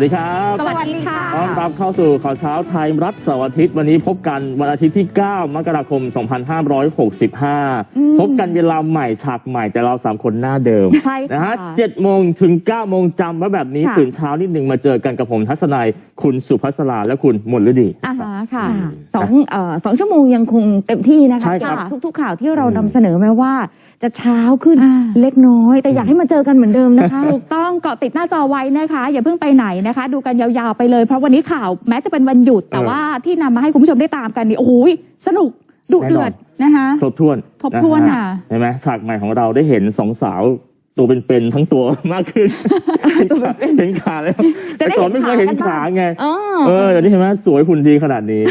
วัสดีครับสวัสดีค่ะ ต้อนรับเข้าสู่ข่าวเช้าไทยรัฐเสาร์อาทิตย์ วันนี้พบกันวันอาทิตย์ที่ 9 มกราคม 2565 พบกันเวลาใหม่ฉากใหม่แต่เราสามคนหน้าเดิม ใช่ค่ะนะฮะ7โมงถึง9โมงจำไว้แบบนี้ค่ะตื่นเช้านิดหนึ่งมาเจอกันกับผมทัศนัย คุณสุภัสราและคุณมนฤดีอ่าฮะ ค่ะค่ะสองเอ่อสองชั่วโมงยังคงเต็มที่นะคะใช่ครับเกี่ยวกับทุกๆข่าวที่เรานำเสนอแม้ว่า จะเช้าขึ้นอ่าเล็กน้อย แต่อยากให้มาเจอกันเหมือนเดิมนะคะ ถูกต้องเกาะติดหน้าจอไว้นะคะ อย่าเพิ่งไปไหนนะคะ ดูกันยาวๆไปเลยเพราะวันนี้ข่าวแม้จะเป็นวันหยุด แต่ว่าที่นำมาให้คุณผู้ชมได้ตามกันนี่โอ้โหสนุกดุเดือดนะคะครบถ้วนครบถ้วนฮค่ะเห็นไหมฉากใหม่ของเราได้เห็นสองสาว ตัวเป็นๆทั้งตัวมากขึ้นเห็นขาแล้วจะแต่ได้ก่อนไม่เคยเห็นเห็นขาขากันบ้างไงอ๋อเออเดี๋ยวนี้เห็นไหมสวยหุ่นดีขนาดนี้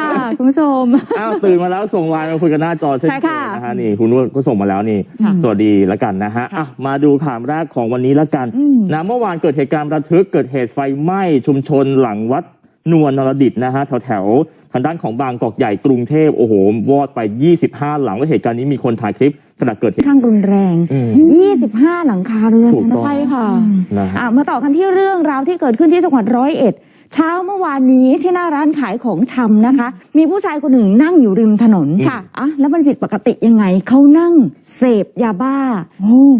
ค่ะคุณผู้ชมอ้าวตื่นมาแล้วส่งไลน์มาคุยกันหน้าจอเช่นเคค่ะยนะฮะนี่คุณนุ่นก็ส่งมาแล้วนี่ค่ะสวัสดีแล้วกันนะฮะอะมาดูข่าวแรกของวันนี้แล้วกันอืมนะเมื่อวานเกิดเหตุการณ์ระทึกเกิดเหตุไฟไหม้ชุมชนหลังวัด นวลนรดิตนะฮะแถวแถวๆทางด้านของบางกอกใหญ่กรุงเทพโอ้โหวอดไป 25 หลังและเหตุการณ์นี้มีคนถ่ายคลิปขณะเกิดเหตุ ข้างรุนแรง อืม25 หลังคาเรือนถูกต้อง ใช่ค่ะ นะฮะ อะมาต่อกันที่เรื่องราวที่เกิดขึ้นที่จังหวัดร้อยเอ็ด เช้าเมื่อวานนี้ที่หน้าร้านขายของชำนะคะ มีผู้ชายคนหนึ่งนั่งอยู่ริมถนนค่ะอะแล้วมันผิดปกติยังไงเขานั่งเสพยาบ้า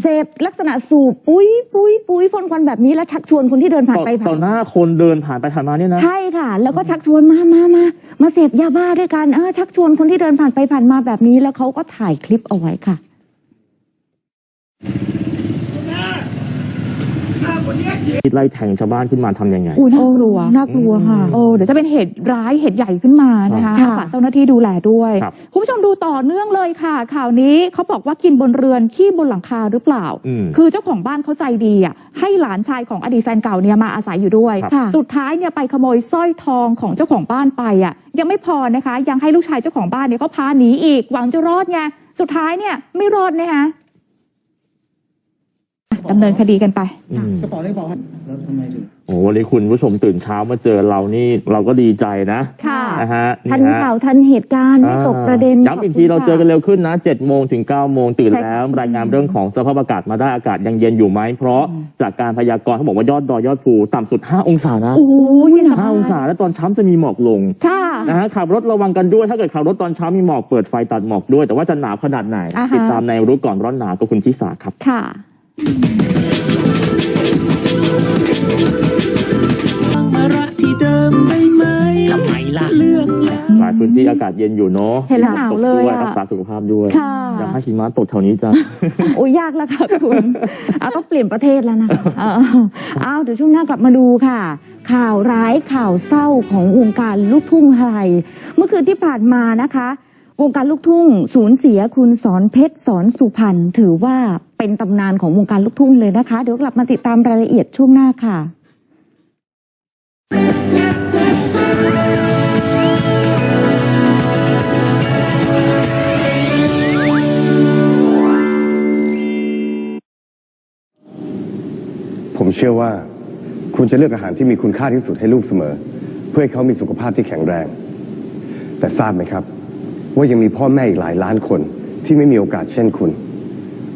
เสพลักษณะสูบปุ้ยปุ้ยปุ้ยพ่นควันแบบนี้แล้วชักชวนคนที่เดินผ่านต่อไปผ่าต่อนหน้าคนเดินผ่านไปผ่านมาเนี่ยนะใช่ค่ะ แล้วก็ชักชวนมามามามาเสพยาบ้าด้วยกันเออชักชวนคนที่เดินผ่านไปผ่านมาแบบนี้แล้วเขาก็ถ่ายคลิปเอาไว้ค่ะ คิดไล่แทงชาวบ้านขึ้นมาทำยังไง อุ้ยน่ากลัวน่ากลัวค่ะโอ้เดี๋ยวจะเป็นเหตุร้ายเหตุใหญ่ขึ้นมานะคะค่ะฝากเจ้าหน้าที่ดูแลด้วยครับ คุณผู้ชมดูต่อเนื่องเลยค่ะ ข่าวนี้เขาบอกว่ากินบนเรือนขี้บนหลังคาหรือเปล่า อืม คือเจ้าของบ้านเขาใจดีอะให้หลานชายของอดีตแฟนเก่าเนี่ยมาอาศัยอยู่ด้วย ครับค่ะ สุดท้ายเนี่ยไปขโมยสร้อยทองของเจ้าของบ้านไปอะยังไม่พอนะคะ ยังให้ลูกชายเจ้าของบ้านเนี่ยเขาพาหนีอีกหวังจะรอดไงสุดท้ายเนี่ยไม่รอดนะคะ ดำเนินคดีกันไปอืมกระเป๋าได้บอกว่าแล้วทำไมถึง โอ้โหวันนี้คุณผู้ชมตื่นเช้ามาเจอเรานี่เราก็ดีใจนะค่ะนะฮะทันฮะข่าวทันเหตุการณ์ไม่ตกประเด็นย้ำอีกทีเราเจอกันเร็วขึ้นนะ7โมงถึง9โมงตื่นแล้วรายงานเรื่องของสภาพอากาศมาได้อากาศยังเย็นอยู่ไหมเพราะจากการพยากรณ์เขาบอกว่ายอดดอยยอดภูต่ำสุด 5 องศานะ โอ้ยเนี่ยสบาย5องศาแล้วตอนเช้าจะมีหมอกลงค่ะ นะฮะขับรถระวังกันด้วยถ้าเกิดขับรถตอนเช้ามีหมอกเปิดไฟตัดหมอกด้วย แต่ว่าจะหนาวขนาดไหน อ่าฮะ ติดตามในรู้ก่อนร้อนหนาวกับคุณชิสาครับ ค่ะ มารักที่เดิมได้ไหมทำไมล่ะเลือกแล้วหลายพื้นที่อากาศเย็นอยู่เนาะเห็นแล้วหนาวเลยตกด้วยอะ รักษาสุขภาพด้วยค่ะ อยากให้หิมะตกแถวนี้จ้ะ โอ้ยยากแล้วค่ะคุณ เอาต้องเปลี่ยนประเทศแล้วนะคะเออเอาเดี๋ยวช่วงหน้ากลับมาดูค่ะ ข่าวร้ายข่าวเศร้าของวงการลูกทุ่งไทย เมื่อคืนที่ผ่านมานะคะ วงการลูกทุ่ง สูญเสียคุณสอนเพชรสอนสุพรรณถือว่าเป็นตำนานของวงการลูกทุ่งเลยนะคะ เดี๋ยวกลับมาติดตามรายละเอียดช่วงหน้าค่ะผมเชื่อว่าคุณจะเลือกอาหารที่มีคุณค่าที่สุดให้ลูกเสมอ เพื่อให้เขามีสุขภาพที่แข็งแรง แต่ทราบไหมครับ ว่ายังมีพ่อแม่อีกหลายล้านคนที่ไม่มีโอกาสเช่นคุณ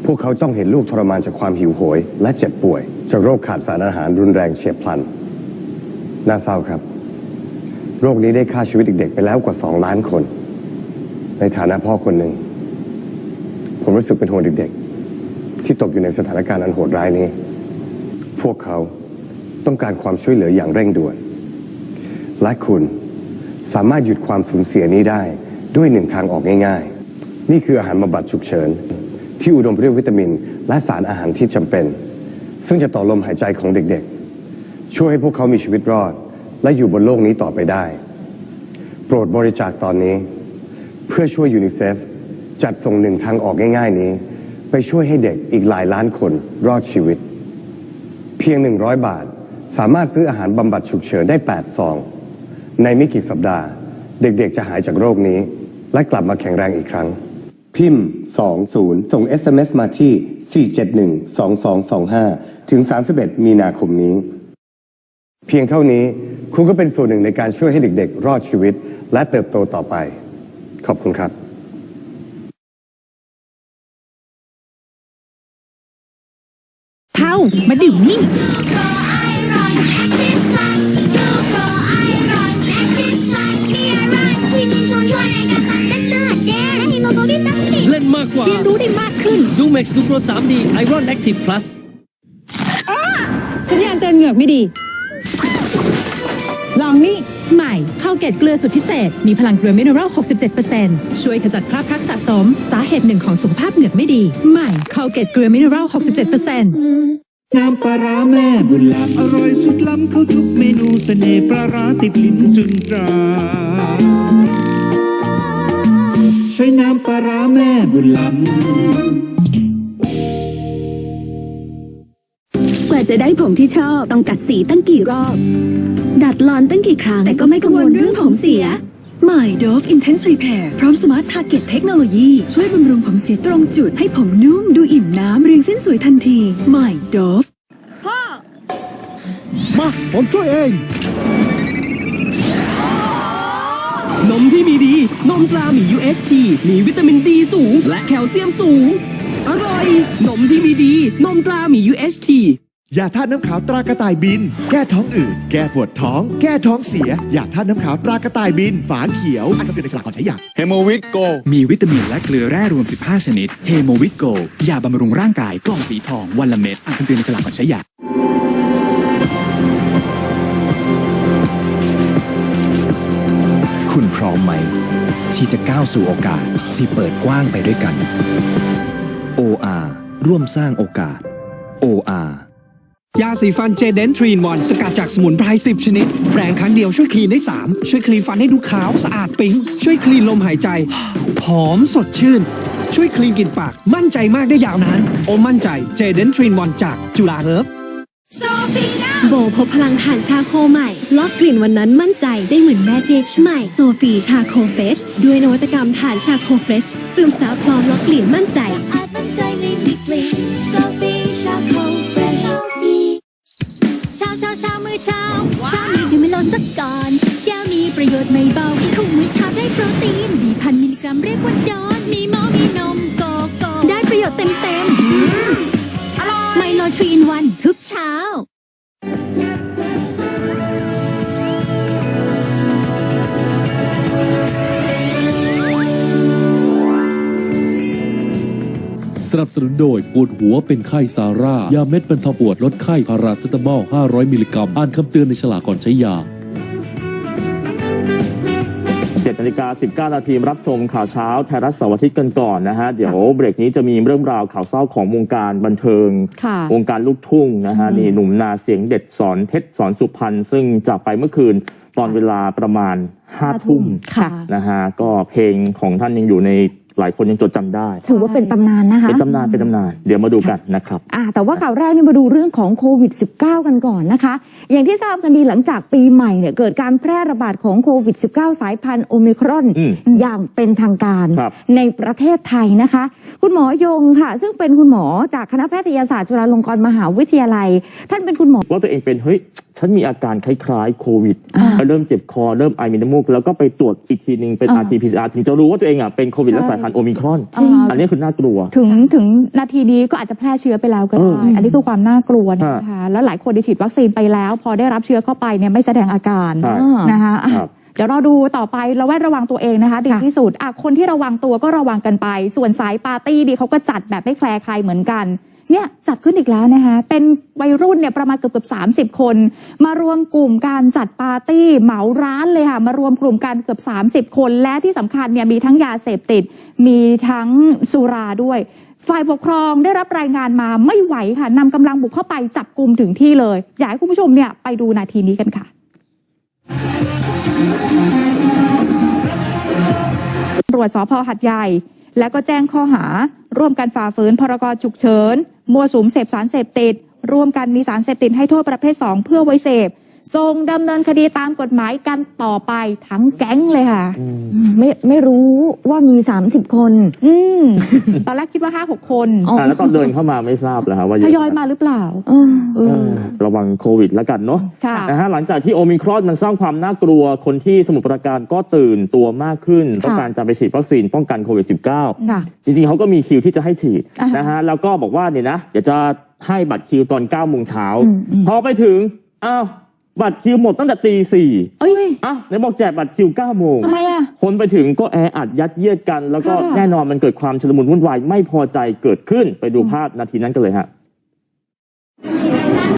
พวกเขาต้องเห็นลูกทรมานจากความหิวโหย และเจ็บป่วย จากโรคขาดสารอาหารรุนแรงเฉียบพลัน น่าเศร้าครับ โรคนี้ได้ฆ่าชีวิตเด็กๆไปแล้วกว่าสองล้านคน ในฐานะพ่อคนหนึ่ง ผมรู้สึกเป็นห่วงเด็กๆ ที่ตกอยู่ในสถานการณ์อันโหดร้ายนี้ พวกเขาต้องการความช่วยเหลืออย่างเร่งด่วน และคุณสามารถหยุดความสูญเสียนี้ได้ ด้วยหนึ่งทางออกง่าย ๆ นี่คืออาหารบำบัดฉุกเฉิน ที่อุดมไปด้วยวิตามิน และสารอาหารที่จำเป็น ซึ่งจะต่อลมหายใจของเด็กๆ ช่วยให้พวกเขามีชีวิตรอด และอยู่บนโลกนี้ต่อไปได้ โปรดบริจาคตอนนี้ เพื่อช่วยยูนิเซฟจัดส่งหนึ่งทางออกง่าย ๆ นี้ ไปช่วยให้เด็กอีกหลายล้านคนรอดชีวิต เพียง 100 บาทสามารถซื้ออาหารบำบัดฉุกเฉินได้ 8 ซอง ในไม่กี่สัปดาห์ เด็กๆจะหายจากโรคนี้ และกลับมาแข็งแรงอีกครั้ง พิมพ์ 20 ส่ง SMS มาที่ 471-2225 ถึง 31 มีนาคมนี้ เพียงเท่านี้คุณก็เป็นส่วนหนึ่งในการช่วยให้เด็กๆ รอดชีวิต และเติบโตต่อไป ขอบคุณครับเท่ามาดื่มนี่ กกว่า เรียนรู้ได้มากขึ้น ดู Max ดูโปร 3D Iron Active Plus สัญญาณเตือนเหงือกไม่ดี ลองนี่ ใหม่ข้าวเกล็ดเกลือสุดพิเศษ มีพลังเกลือมินเนอรัล 67%ช่วยขจัดคราบพลักสะสม สาเหตุหนึ่งของสุขภาพเหงือกไม่ดี ใหม่ข้าวเกล็ดเกลือมินเนอรัล 67%น้ำปลาร้าแม่บุญล้ำอร่อยสุดล้ำเข้าทุกเมนูเสน่ห์ปลาร้าติดลิ้นตรึงตรา ใช้น้ำปลาร้าแม่บุญล้ำกว่าจะได้ผมที่ชอบต้องกัดสีตั้งกี่รอบ ดัดลอนตั้งกี่ครั้ง แต่ก็ไม่กังวลเรื่องผมเสียใหม่ Dove Intense Repair พร้อม Smart Target เทคโนโลยีช่วยบำรุงผมเสียตรงจุด ให้ผมนุ่มดูอิ่มน้ำเรียงเส้นสวยทันทีใหม่ Dove มา ผมช่วยเอง นมปลาหมี UHT มีวิตามินดีสูง และแคลเซียมสูง อร่อย นมที่มีดี นมปลาหมี UHT ยาธาตุน้ำขาวตรากระต่ายบิน แก้ท้องอืดแก้ปวดท้อง แก้ท้องเสียยาธาตุน้ำขาวตรากระต่ายบิน ฝาเขียวอ่านคำเตือนในฉลากก่อนใช้ยาเฮโมวิตโกมีวิตามินและเกลือแร่รวม 15 ชนิดเฮโมวิตโกยาบำรุงร่างกายกล่องสีทองวันละเม็ดอ่านคำเตือนในฉลากก่อนใช้ยา คุณพร้อมไหม ที่จะก้าวสู่โอกาสที่เปิดกว้างไปด้วยกัน OR ร่วมสร้างโอกาส OR ยาสีฟันเจเดนทรีนวันสกัดจากสมุนไพร10 ชนิด แปรงครั้งเดียวช่วยคลีนได้ 3 ช่วยคลีนฟันให้ดูขาวสะอาดปิ๊ง ช่วยคลีนลมหายใจ หอมสดชื่น ช่วยคลีนกลิ่นปาก มั่นใจมากได้ยาวนาน โอมั่นใจเจเดนทรีนวันจากจุฬาเฮิร์บ โบพบพลังฐานชาโคใหม่ ล็อกกลิ่นวันนั้นมั่นใจได้เหมือนแม่เจใหม่โซฟีชาโคเฟชด้วยนวัตกรรมฐานชาโคเฟชซึมซับพร้อมล็อกกลิ่นมั่นใจอาจมั่นใจในมีกลิ่นโซฟีชาโคเฟรชเช้าเช้าเช้ามือเช้าเช้านี้ดื่มไม่ลดสักก่อนแก้วมีประโยชน์ไม่เบากินคู่มื้อเช้าได้โปรตีน4,000มิลลิกรัมเรียกว่าดอนมีหมอมีนม สนับสนุนโดยปวดหัวเป็นไข้ซาร่า ยาเม็ดบรรเทาปวดลดไข้พาราเซตามอล 500 มิลลิกรัม อ่านคำเตือนในฉลากก่อนใช้ยา7นาฬิกา19 นาทีรับชมข่าวเช้าไทยรัฐเสาร์อาทิตย์กันก่อนนะฮะ เดี๋ยวเบรกนี้จะมีเรื่องราวข่าวเศร้าของวงการบันเทิงค่ะวงการลูกทุ่งนะฮะ นี่หนุ่มนาเสียงเด็ดสอนเพชรสอนสุพรรณซึ่งจากไปเมื่อคืนตอนเวลาประมาณห้าทุ่มค่ะนะฮะก็เพลงของท่านยังอยู่ใน หลายคนยังจดจำได้ถือว่าเป็นตำนานนะคะ เป็นตำนานเป็นตำนานเดี๋ยวมาดูกันนะครับ อ่าแต่ว่าข่าวแรกนี่มาดูเรื่องของโควิด -19 กันก่อนนะคะ อย่างที่ทราบกันดีหลังจากปีใหม่เนี่ยเกิดการแพร่ระบาดของโควิด -19 สายพันธุ์โอมิครอนอืมอย่างเป็นทางการครับในประเทศไทยนะคะ คุณหมอยงค่ะ ซึ่งเป็นคุณหมอจากคณะแพทยศาสตร์จุฬาลงกรณ์มหาวิทยาลัย ท่านเป็นคุณหมอ ว่าตัวเองเป็นเฮ้ย ฉันมีอาการคล้ายๆโควิดอ่าเริ่มเจ็บคอเริ่มไอมีน้ำมูก แล้วก็ไปตรวจอีกทีหนึ่งเป็นอ่า RT-PCR ถึงจะรู้ว่าตัวเองอะเป็นโควิดและสายพันธุ์โอมิครอนอ่าอันนี้คือน่ากลัว ถึงถึงนาทีนี้ก็อาจจะแพร่เชื้อไปแล้วก็ได้เอออันนี้คือความน่ากลัวนะคะแล้วหลายคนที่ฉีดวัคซีนไปแล้ว พอได้รับเชื้อเข้าไปเนี่ยไม่แสดงอาการใช่นะคะอะครับเดี๋ยวเราดูต่อไประแวดระวังตัวเองนะคะ ดีที่สุดอะคนที่ระวังตัวก็ระวังกันไป ส่วนสายปาร์ตี้ดีเขาก็จัดแบบไม่แคลร์ใครเหมือนกัน เนี่ยจัดขึ้นอีกแล้วนะคะเป็นวัยรุ่นเนี่ยประมาณเกือบเกือบสาคน มารวมกลุ่มการจัดปาร์ตี้เหมาร้านเลยค่ะมารวมกลุ่มกันเกือบ 30 คน และที่สำคัญเนี่ยมีทั้งยาเสพติด มีทั้งสุราด้วยฝ่ายปกครองได้รับรายงานมาไม่ไหวค่ะนำกำลังบุกเข้าไปจับกลุ่มถึงที่เลย อยากให้คุณผู้ชมเนี่ยไปดูนาทีนี้กันค่ะ ตำรวจสพหัดใหญ่ แล้วก็แจ้งข้อหา ร่วมกันฝ่าฝืนพรกฉุกเฉิน มั่วสุมเสพสารเสพติด ร่วมกันมีสารเสพติดให้โทษประเภท 2 เพื่อไว้เสพ ส่งดำเนินคดีตามกฎหมายกันต่อไปทั้งแก๊งเลยค่ะ ไม่ไม่รู้ว่ามี 30 คน อืม ตอนแรกคิดว่าห้าหกคนอ๋ออ่าแล้วตอนเดินเข้ามาไม่ทราบแล้วครับว่าทยอยมาหรือเปล่าเออเอเอออระวังโควิดแล้วกันเนาะค่ะ นะฮะหลังจากที่โอมิครอนมันสร้างความน่ากลัวคนที่สมุทรปราการก็ตื่นตัวมากขึ้น ต้องการจะไปฉีดวัคซีนป้องกันโควิด -19 ค่ะจริงๆเขาก็มีคิวที่จะให้ฉีดอ่าฮะนะฮะแล้วก็บอกว่าเนี่ยนะเดี๋ยวจะให้บัตรคิวตอน9โมงเช้าอืมอืมพอไปถึงอ้าว บัตรคิวหมดตั้งแต่ตีสี่เอ้ยอะไหนบอกแจกบัตรคิวเก้าโมงทำไมอะ คนไปถึงก็แออัดยัดเยียดกัน แล้วก็ค่ะ แน่นอนมันเกิดความชุลมุนวุ่นวายไม่พอใจเกิดขึ้นไปดูภาพนาทีนั้นกันเลยฮะ